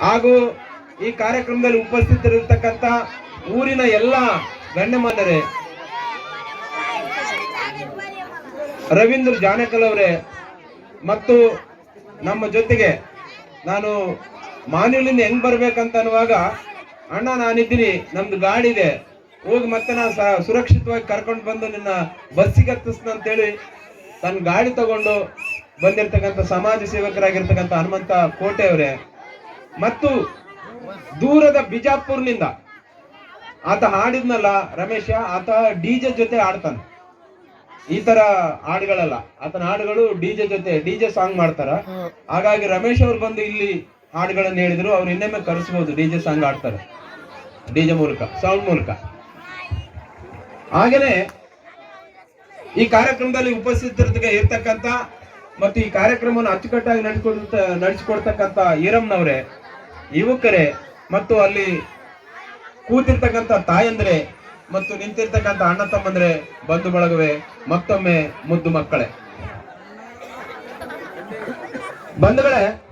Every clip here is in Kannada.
ಹಾಗೂ ಈ ಕಾರ್ಯಕ್ರಮದಲ್ಲಿ ಉಪಸ್ಥಿತರಿರ್ತಕ್ಕಂಥ ಊರಿನ ಎಲ್ಲ ಗಣ್ಯಮಾನ್ಯರೇ ರವೀಂದ್ರ ಜಾನಕಲ್ ಅವರೇ ಮತ್ತು ನಮ್ಮ ಜೊತೆಗೆ ನಾನು ಮಾನ್ಯಲಿಂದ ಹೆಂಗ್ ಬರ್ಬೇಕಂತ ಅನ್ನುವಾಗ, ಅಣ್ಣ, ನಾನಿದ್ದೀನಿ, ನಮ್ದು ಗಾಡಿ ಇದೆ, ಹೋಗಿ ಮತ್ತೆ ನಾನು ಸುರಕ್ಷಿತವಾಗಿ ಕರ್ಕೊಂಡು ಬಂದು ನಿನ್ನ ಬಸ್ಸಿಗೆ ಹತ್ತಿಸ್ನ ಅಂತೇಳಿ ತನ್ನ ಗಾಡಿ ತಗೊಂಡು ಬಂದಿರ್ತಕ್ಕಂಥ ಸಮಾಜ ಸೇವಕರಾಗಿರ್ತಕ್ಕಂಥ ಹನುಮಂತ ಕೋಟೆ ಅವರೇ ಮತ್ತು ದೂರದ ಬಿಜಾಪುರ್ನಿಂದ. ಆತ ಹಾಡಿದ್ನಲ್ಲ ರಮೇಶ, ಆತ ಡಿಜೆ ಜೊತೆ ಆಡ್ತಾನೆ ಈ ತರ ಹಾಡುಗಳಲ್ಲ. ಆತನ ಹಾಡುಗಳು ಡಿಜೆ ಜೊತೆ ಡಿಜೆ ಸಾಂಗ್ ಮಾಡ್ತಾರ. ಹಾಗಾಗಿ ರಮೇಶ್ ಅವ್ರು ಬಂದು ಇಲ್ಲಿ ಹಾಡುಗಳನ್ನು ಹೇಳಿದ್ರು. ಅವ್ರು ಇನ್ನೊಮ್ಮೆ ಕರೆಸ್ಬೋದು ಡಿಜೆ ಸಾಂಗ್ ಆಡ್ತಾರೆ ಡಿಜೆ ಮೂಲಕ, ಸೌಂಡ್ ಮೂಲಕ. ಹಾಗೇನೆ ಈ ಕಾರ್ಯಕ್ರಮದಲ್ಲಿ ಉಪಸ್ಥಿತರಿಗೆ ಇರ್ತಕ್ಕಂಥ ಮತ್ತು ಈ ಕಾರ್ಯಕ್ರಮವನ್ನು ಅಚ್ಚುಕಟ್ಟಾಗಿ ನಡೆಸ್ಕೊಡ್ತ, ನಡೆಸ್ಕೊಡ್ತಕ್ಕಂಥ ಈರಮ್ನವರೇ ಯುವಕರೇ, ಮತ್ತು ಅಲ್ಲಿ ಕೂತಿರ್ತಕ್ಕಂಥ ತಾಯಂದ್ರೆ, ಮತ್ತು ನಿಂತಿರ್ತಕ್ಕಂಥ ಅಣ್ಣ ತಮ್ಮಂದ್ರೆ, ಬಂಧು ಬಳಗವೇ, ಮತ್ತೊಮ್ಮೆ ಮುದ್ದು ಮಕ್ಕಳೇ. ಬಂಧುಗಳೇ,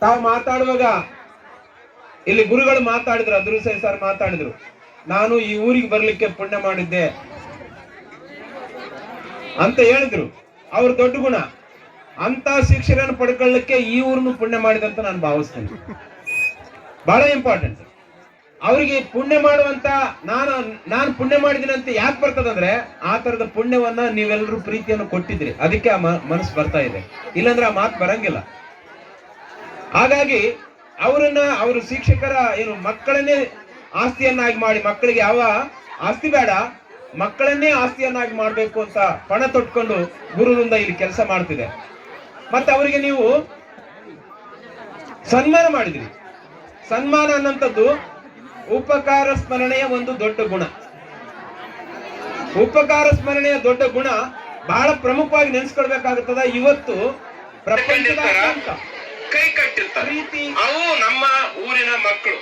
ತಾವು ಮಾತಾಡುವಾಗ ಇಲ್ಲಿ ಗುರುಗಳು ಮಾತಾಡಿದ್ರು ಅದೃಶ್ಯ ಸರ್ ಮಾತಾಡಿದ್ರು. ನಾನು ಈ ಊರಿಗೆ ಬರ್ಲಿಕ್ಕೆ ಪುಣ್ಯ ಮಾಡಿದ್ದೆ ಅಂತ ಹೇಳಿದ್ರು. ಅವ್ರ ದೊಡ್ಡ ಗುಣ ಅಂತ ಶಿಕ್ಷಣ ಪಡ್ಕೊಳ್ಳಕ್ಕೆ ಈ ಊರನ್ನು ಪುಣ್ಯ ಮಾಡಿದಂತ ನಾನು ಭಾವಿಸ್ತೇನೆ. ಬಹಳ ಇಂಪಾರ್ಟೆಂಟ್ ಅವರಿಗೆ ಪುಣ್ಯ ಮಾಡುವಂತ ನಾನು ನಾನು ಪುಣ್ಯ ಮಾಡಿದ್ದೀನಿ ಅಂತ ಯಾಕೆ ಬರ್ತದಂದ್ರೆ, ಆ ತರದ ಪುಣ್ಯವನ್ನ ನೀವೆಲ್ಲರೂ ಪ್ರೀತಿಯನ್ನು ಕೊಟ್ಟಿದ್ರಿ ಅದಕ್ಕೆ ಆ ಮನಸ್ಸು ಬರ್ತಾ ಇದೆ. ಇಲ್ಲಾಂದ್ರೆ ಆ ಮಾತು ಬರಂಗಿಲ್ಲ. ಹಾಗಾಗಿ ಅವರನ್ನ, ಅವರು ಶಿಕ್ಷಕರ ಏನು ಮಕ್ಕಳನ್ನೇ ಆಸ್ತಿಯನ್ನಾಗಿ ಮಾಡಿ, ಮಕ್ಕಳಿಗೆ ಯಾವ ಆಸ್ತಿ ಬೇಡ, ಮಕ್ಕಳನ್ನೇ ಆಸ್ತಿಯನ್ನಾಗಿ ಮಾಡಬೇಕು ಅಂತ ಪಣ ತೊಟ್ಕೊಂಡು ಗುರುವಿಂದ ಇಲ್ಲಿ ಕೆಲಸ ಮಾಡ್ತಿದೆ. ಮತ್ತೆ ಅವರಿಗೆ ನೀವು ಸನ್ಮಾನ ಮಾಡಿದ್ರಿ. ಸನ್ಮಾನ ಅನ್ನಂಥದ್ದು ಉಪಕಾರ ಸ್ಮರಣೆಯ ಒಂದು ದೊಡ್ಡ ಗುಣ. ಉಪಕಾರ ಸ್ಮರಣೆಯ ದೊಡ್ಡ ಗುಣ ಬಹಳ ಪ್ರಮುಖವಾಗಿ ನೆನೆಸ್ಕೊಳ್ಬೇಕಾಗುತ್ತದ. ಇವತ್ತು ಪ್ರಪಂಚದ ಕೈ ಕಟ್ಟಿರ್ತಾರೆ. ಅವು ನಮ್ಮ ಊರಿನ ಮಕ್ಕಳು.